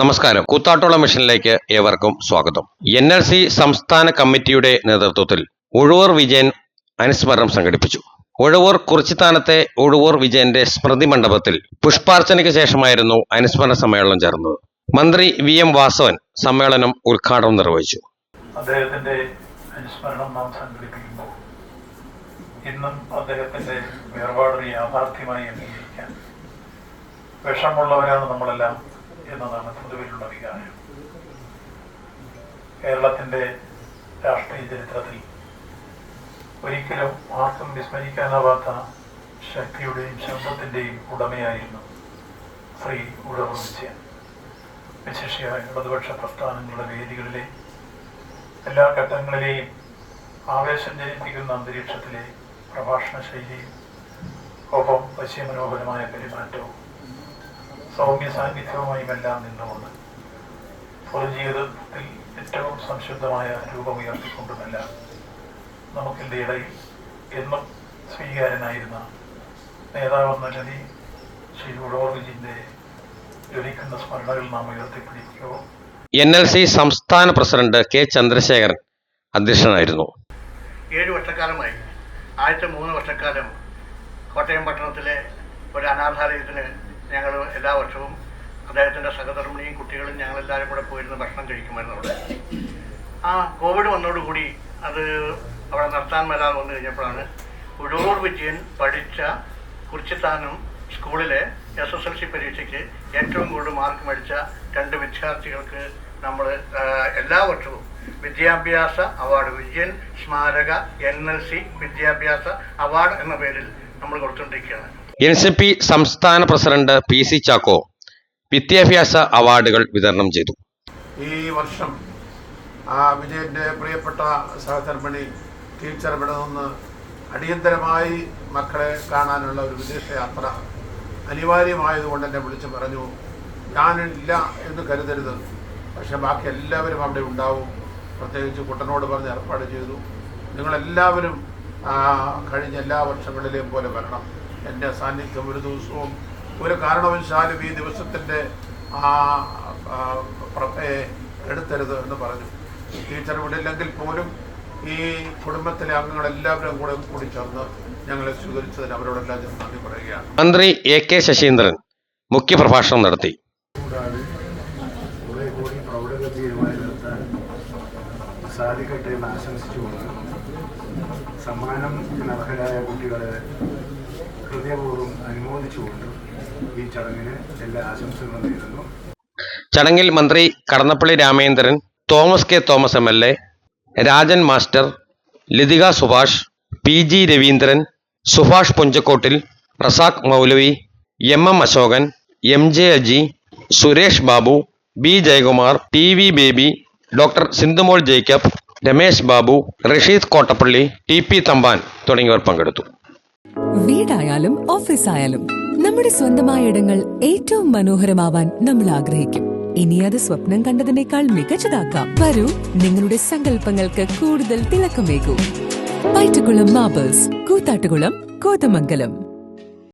നമസ്കാരം. കൂത്താട്ടോളം മിഷനിലേക്ക് ഏവർക്കും സ്വാഗതം. എൻ എൽ സി സംസ്ഥാന കമ്മിറ്റിയുടെ നേതൃത്വത്തിൽ ഉഴവൂർ വിജയൻ അനുസ്മരണം സംഘടിപ്പിച്ചു. ഉഴവൂർ കുറിച്ചിത്താനത്തെ ഉഴവൂർ വിജയന്റെ സ്മൃതി മണ്ഡപത്തിൽ പുഷ്പാർച്ചനയ്ക്ക് ശേഷമായിരുന്നു അനുസ്മരണ സമ്മേളനം ചേർന്നത്. മന്ത്രി വി എം വാസവൻ സമ്മേളനം ഉദ്ഘാടനം നിർവഹിച്ചു. അദ്ദേഹത്തിന്റെ അനുസ്മരണം നാം സംഘടിപ്പിക്കുമ്പോൾ ഇന്നും അദ്ദേഹത്തിന്റെ വേർപാടൊരു യാഥാർത്ഥ്യമായി അംഗീകരിക്കാൻ വിഷമുള്ളവരാണ് നമ്മളെല്ലാം. എന്നതാണ് പൊതുവിലുള്ള വികാരം. കേരളത്തിന്റെ രാഷ്ട്രീയ ചരിത്രത്തിൽ ഒരിക്കലും ആർക്കും വിസ്മരിക്കാനാവാത്ത ശക്തിയുടെയും ശബ്ദത്തിന്റെയും ഉടമയായിരുന്നു ശ്രീ ഉഴവൂർ വിജയൻ. വിശിഷ്യ ഇടതുപക്ഷ പ്രസ്ഥാനങ്ങളുടെ വേദികളിലെ എല്ലാ ഘട്ടങ്ങളിലെയും ആവേശം ജനിപ്പിക്കുന്ന അന്തരീക്ഷത്തിലെ പ്രഭാഷണ ശൈലിയും ഒപ്പം വശ്യമനോഹരമായ പെരുമാറ്റവും സൗമ്യ സാന്നിധ്യവുമായുമെല്ലാം നിന്നുകൊണ്ട് പൊതുജീവിതത്തിൽ ഏറ്റവും സംശുദ്ധമായ രൂപമുയർത്തിക്കൊണ്ടുമെല്ലാം നമുക്കിന്റെ ഇടയിൽ എന്നും സ്വീകാരനായിരുന്ന നേതാവെന്ന നദി ശ്രീ ഉടോർജിന്റെ ജ്വലിക്കുന്ന സ്മരണകൾ നാം ഉയർത്തിപ്പിടിക്കുകയോ എൻ എൽ സി സംസ്ഥാന പ്രസിഡന്റ് കെ ചന്ദ്രശേഖരൻ അധ്യക്ഷനായിരുന്നു. ഏഴ് വർഷക്കാലമായി ആദ്യത്തെ മൂന്ന് വർഷക്കാലം കോട്ടയം പട്ടണത്തിലെ ഒരു അനാഥാലയത്തിന് ഞങ്ങൾ എല്ലാ വർഷവും അദ്ദേഹത്തിന്റെ സഹധർമ്മിണിയും കുട്ടികളും ഞങ്ങളെല്ലാവരും കൂടെ പോയിരുന്ന് ഭക്ഷണം കഴിക്കുമായിരുന്നു അവിടെ. ആ കോവിഡ് വന്നതോടുകൂടി അത് അവിടെ നടത്താൻ മേലാതെ വന്നു കഴിഞ്ഞപ്പോഴാണ് ഉഴൂർ വിജയൻ പഠിച്ച കുറിച്ചിത്താനം സ്കൂളിലെ എസ് എസ് എൽ സി പരീക്ഷയ്ക്ക് ഏറ്റവും കൂടുതൽ മാർക്ക് മേടിച്ച രണ്ട് വിദ്യാർത്ഥികൾക്ക് നമ്മൾ എല്ലാ വർഷവും വിദ്യാഭ്യാസ അവാർഡ് വിജയൻ സ്മാരക എൻ എൽ സി വിദ്യാഭ്യാസ അവാർഡ് എന്ന പേരിൽ നമ്മൾ കൊടുത്തുകൊണ്ടിരിക്കുകയാണ്. എൻ സി പി സംസ്ഥാന പ്രസിഡന്റ് പി സി ചാക്കോ വിദ്യാഭ്യാസ അവാർഡുകൾ വിതരണം ചെയ്തു. ഈ വർഷം ആ വിജയന്റെ പ്രിയപ്പെട്ട സഹധർമ്മിണി ടീച്ചർ ഇവിടെ നിന്ന് അടിയന്തരമായി മക്കളെ കാണാനുള്ള ഒരു വിദേശ യാത്ര അനിവാര്യമായതുകൊണ്ട് എന്നെ വിളിച്ച് പറഞ്ഞു ഞാനില്ല എന്ന് കരുതരുത്. പക്ഷെ ബാക്കി എല്ലാവരും അവിടെ ഉണ്ടാവും. പ്രത്യേകിച്ച് കുട്ടനോട് പറഞ്ഞ് ഏർപ്പാട് ചെയ്തു. നിങ്ങളെല്ലാവരും കഴിഞ്ഞ എല്ലാ വർഷങ്ങളിലെയും പോലെ വരണം. എന്റെ സാന്നിധ്യം ഒരു ദിവസവും ഒരു കാരണവശാലും ഈ ദിവസത്തിന്റെ ആ ആ, പ്രഭയെ എടുത്തരുത് എന്ന് പറഞ്ഞു. ടീച്ചർ വിടില്ലെങ്കിൽ പോലും ഈ കുടുംബത്തിലെ അംഗങ്ങളെല്ലാവരും കൂടെ കൂടി ചേർന്ന് ഞങ്ങളെ സ്വീകരിച്ചതിന് അവരോടെല്ലാം ഞാൻ നന്ദി പറയുകയാണ്. മന്ത്രി എ കെ ശശീന്ദ്രൻ മുഖ്യപ്രഭാഷണം നടത്തി. സാധിക്കട്ടെ എന്ന് ആശംസിച്ചുകൊണ്ട് സമ്മാനം അർഹരായ കുട്ടികളെ ഹൃദയപൂർവം അനുമോദിച്ചുകൊണ്ട് ഈ ചടങ്ങിന് എല്ലാ ആശംസകളും നേരുന്നു. ചടങ്ങിൽ മന്ത്രി Kadannappalli Ramendran Thomas K Thomas M L A Rajan master Lathika Subhash P G Raveendran Subhash Punchakkottil Razak Maulavi M M Ashokan M J Aji Suresh Babu B Jayakumar T V Baby doctor Sindhumol Jacob Ramesh Babu Rasheed Kottappalli T P Thampan തുടങ്ങിയവർ പങ്കെടുത്തു. വീടായാലും ഓഫീസായാലും നമ്മുടെ സ്വന്തമായ ഇടങ്ങൾ ഏറ്റവും മനോഹരമാവാൻ നമ്മൾ ആഗ്രഹിക്കും. ഇനി അത് സ്വപ്നം കണ്ടതിനേക്കാൾ മികച്ചതാക്കാം. വരൂ നിങ്ങളുടെ സങ്കല്പങ്ങൾക്ക് കൂടുതൽ തിളക്കമേകൂ. പൈറ്റുകുളം മാബേഴ്സ് കൂത്താട്ടുകുളം കോതമംഗലം.